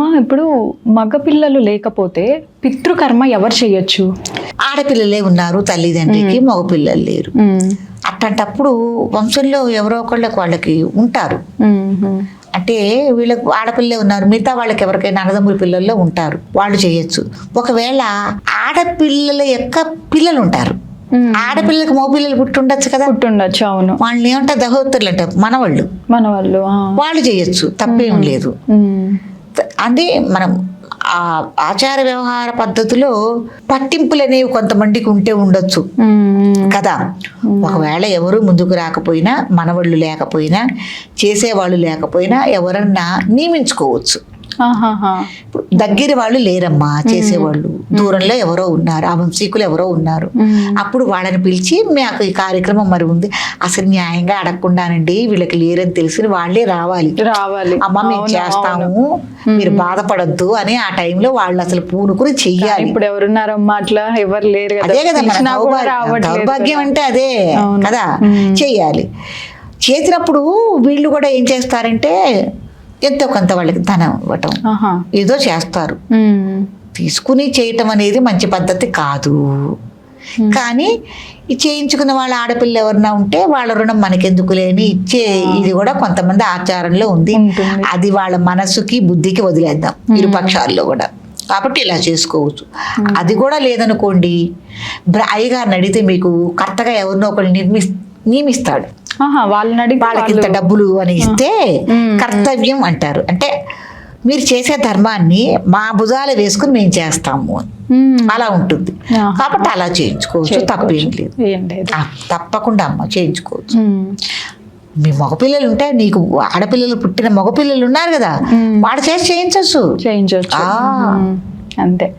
ఇప్పుడు మగపిల్లలు లేకపోతే పితృకర్మ ఎవరు చేయొచ్చు? ఆడపిల్లలే ఉన్నారు తల్లిదండ్రికి మగపిల్లలు లేరు. అట్లాంటప్పుడు వంశంలో ఎవరో ఒకళ్ళకి వాళ్ళకి ఉంటారు. అంటే వీళ్ళకి ఆడపిల్లే ఉన్నారు మిగతా వాళ్ళకి ఎవరికైనా అన్నదమ్ముల పిల్లల్లో ఉంటారు వాళ్ళు చేయొచ్చు. ఒకవేళ ఆడపిల్లల యొక్క పిల్లలు ఉంటారు. ఆడపిల్లలకు మగపిల్లలు పుట్టి ఉండొచ్చు కదా? పుట్టుండొచ్చు అవును. వాళ్ళని ఏమంటారు దహోత్తరులు అంటారు మనవాళ్ళు. మన వాళ్ళు చేయొచ్చు తప్పేం లేదు. అంటే మనం ఆ ఆచార వ్యవహార పద్ధతిలో పట్టింపులు అనేవి కొంతమందికి ఉంటే ఉండొచ్చు. కదా ఒకవేళ ఎవరు ముందుకు రాకపోయినా మనవాళ్ళు లేకపోయినా చేసేవాళ్ళు లేకపోయినా ఎవరన్నా నియమించుకోవచ్చు. ఇప్పుడు దగ్గర వాళ్ళు లేరమ్మా చేసేవాళ్ళు. దూరంలో ఎవరో ఉన్నారు ఆ వంశీకులు ఎవరో ఉన్నారు. అప్పుడు వాళ్ళని పిలిచి మాకు ఈ కార్యక్రమం మరి ఉంది. అసలు న్యాయంగా అడగకుండానండి వీళ్ళకి లేరని తెలిసి వాళ్ళే రావాలి. రావాలి. అమ్మ మేము చేస్తాము. మీరు బాధపడద్దు అని ఆ టైంలో వాళ్ళు అసలు పూనుకుని చెయ్యాలి. ఇప్పుడు ఎవరున్నారమ్మా అట్లా? ఎవరు లేరు అదే కదా దౌర్భాగ్యం. అంటే అదే. కదా. చెయ్యాలి. చేసినప్పుడు వీళ్ళు కూడా ఏం చేస్తారంటే ఎంతో కొంత వాళ్ళకి ధనం ఇవ్వటం. ఏదో చేస్తారు. తీసుకుని చేయటం అనేది మంచి పద్ధతి కాదు. కానీ చేయించుకున్న వాళ్ళ ఆడపిల్ల ఎవరన్నా ఉంటే వాళ్ళ రుణం మనకెందుకు లేని ఇచ్చే ఇది కూడా కొంతమంది ఆచారంలో ఉంది. అది వాళ్ళ మనసుకి బుద్ధికి వదిలేద్దాం. ఇరు పక్షాల్లో కూడా. కాబట్టి ఇలా చేసుకోవచ్చు. అది కూడా లేదనుకోండి అయ్యగారిని అడిగితే మీకు కరెక్ట్గా ఎవరినో ఒకరు నిర్మి నియమిస్తాడు. వాళ్ళని వాళ్ళకి ఇంత డబ్బులు అని ఇస్తే. కర్తవ్యం అంటారు. అంటే మీరు చేసే ధర్మాన్ని మా భుజాలు వేసుకుని మేము చేస్తాము. అలా ఉంటుంది. కాబట్టి అలా చేయించుకోవచ్చు. తప్పేం లేదు. తప్పకుండా అమ్మ చేయించుకోవచ్చు. మీ మగపిల్లలు ఉంటే నీకు ఆడపిల్లలు పుట్టిన మగపిల్లలు ఉన్నారు కదా. వాడు చేసి చేయించవచ్చు చేయించవచ్చు. అంతే.